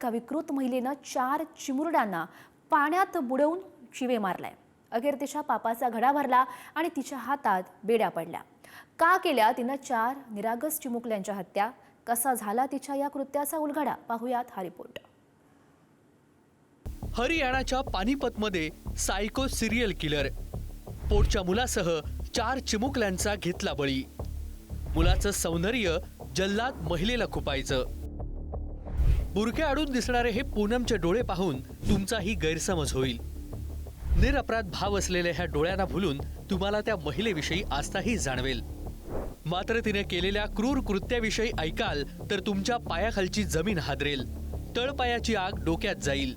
एका विकृत महिलेनं चार चिमुरड्यांना पाण्यात बुडवून शिवे मारलाय अखेर तिच्या पापाचा घडा भरला आणि तिच्या हातात बेड्या पडल्या. का केल्या? तिनं चार निरागस चिमुकल्यांच्या हत्या. कसा झाला तिच्या या कृत्याचा उलगडा? पाहुयात हा रिपोर्ट. हरियाणाच्या पानिपतमध्ये सायको सिरियल किलर. पोटच्या मुलासह चार चिमुकल्यांचा घेतला बळी. मुलाचं सौंदर्य जल्लाद महिलेला खुपायचं. बुरके आडून दिसणारे हे पूनमचे डोळे पाहून तुमचाही गैरसमज होईल. निरपराध भाव असलेल्या ह्या डोळ्यांना भुलून तुम्हाला त्या महिलेविषयी आस्थाही जाणवेल. मात्र तिने केलेल्या क्रूर कृत्याविषयी ऐकाल तर तुमच्या पायाखालची जमीन हादरेल. तळपायाची आग डोक्यात जाईल.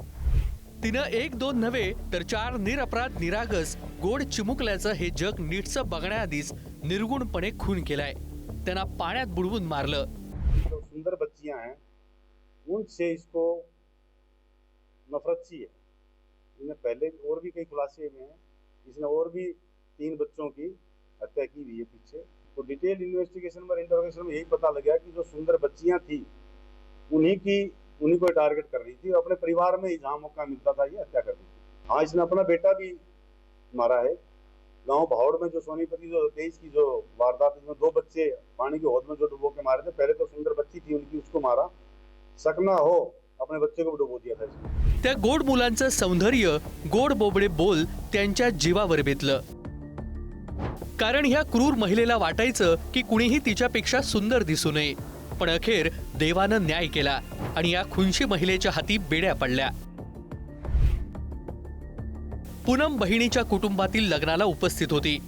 तिनं एक दोन नव्हे तर चार निरपराध निरागस गोड चिमुकल्याचं हे जग नीटचं बघण्याआधीच निर्गुणपणे खून केलाय. त्यांना पाण्यात बुडवून मारलं. सुंदर बच्चिया हैं। उनसे इसको नफरत सी है। इसने पहले और भी कई खुलासे हुए हैं इसने और भी तीन बच्चों की हत्या की हुई है पीछे। तो डिटेल इन्वेस्टिगेशन में इंटरोगेशन में यही पता लगा कि जो सुंदर बच्चियाँ थी, उन्हीं की, उन्हीं को टारगेट कर रही थी और अपने परिवार में ही जहाँ मौका मिलता था ये हत्या कर रही थी। हाँ इसने अपना बेटा भी मारा है। गाँव भावड़ में जो सोनीपति जो तेईस की जो वारदात, इसमें दो बच्चे पानी की हौद में जो डुबो के मारे थे, पहले तो सुंदर बच्ची थी उनकी, उसको मारा। सकना हो अपने बच्चे को डुबो दिया था त्या गोड मुलांचं सौंदर्य गोड बोबडे बोल त्यांच्या जीवावर बेतलं. कारण ह्या क्रूर महिलेला वाटायचं की कुणीही तिच्यापेक्षा सुंदर दिसू नये. पण अखेर देवानं न्याय केला आणि या खुनशी महिलेच्या हाती बेड्या पडल्या. पूनम बहिणीच्या कुटुंबातील लग्नाला उपस्थित होती.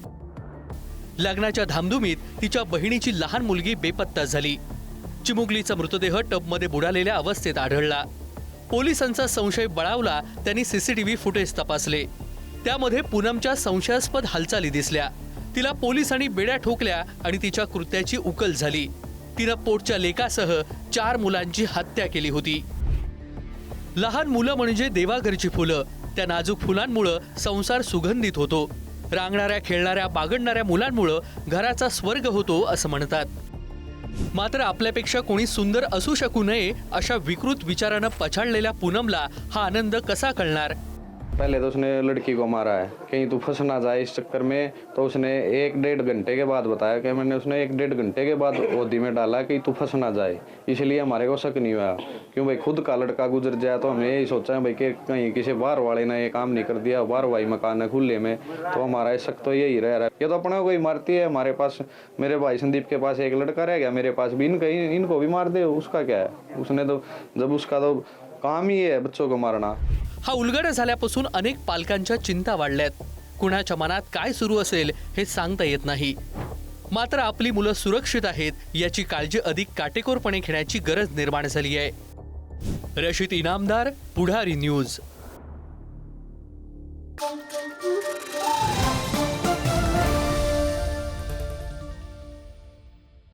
लग्नाच्या धामधुमीत तिच्या बहिणीची लहान मुलगी बेपत्ता झाली. चिमुकलीचा मृतदेह टबमध्ये बुडालेल्या अवस्थेत आढळला. पोलिसांचा संशय बळावला त्यांनी सीसीटीव्ही फुटेज तपासले. त्यामध्ये पूनमच्या संशयास्पद हालचाली दिसल्या. तिला पोलिसांनी बेड्या ठोकल्या आणि तिच्या कृत्याची उकल झाली. तिनं पोटच्या लेकासह चार मुलांची हत्या केली होती. लहान मुलं म्हणजे देवाघरची फुलं. त्या नाजूक फुलांमुळं संसार सुगंधित होतो. रांगणाऱ्या खेळणाऱ्या बागडणाऱ्या मुलांमुळं घराचा स्वर्ग होतो असं म्हणतात. मात्र आपल्यापेक्षा कोणी सुंदर असू शकू नये अशा विकृत विचारानं पछाडलेल्या पूनमला हा आनंद कसा कळणार? पहले तो उसने लड़की को मारा है, कहीं तू फंस ना जाए इस चक्कर में। तो उसने एक डेढ़ घंटे के बाद बताया कि मैंने उसने एक डेढ़ घंटे के बाद गोदी में डाला कि तू फंस ना जाए, इसलिए हमारे को शक नहीं हुआ। क्यों भाई, खुद का लड़का गुजर जाए तो हमने यही सोचा है भाई कि कहीं किसी बाहर वाले ने ये काम नहीं कर दिया बाहर वाई मकान है खुले में तो हमारा शक तो यही रह रहा है। ये तो अपना कोई मारती है, हमारे पास, मेरे भाई संदीप के पास एक लड़का रह गया, मेरे पास भी इनका इनको भी मार दे, उसका क्या है? उसने तो जब उसका तो काम ही है बच्चों को मारना। हा उलगडा झाल्यापासून अनेक पालकांच्या चिंता वाढल्यात. कुणाच्या मनात काय सुरू असेल हे सांगता येत नाही. मात्र आपली मुलं सुरक्षित आहेत याची काळजी अधिक काटेकोरपणे घेण्याची गरज निर्माण झाली आहे. रशीद इनामदार पुढारी न्यूज.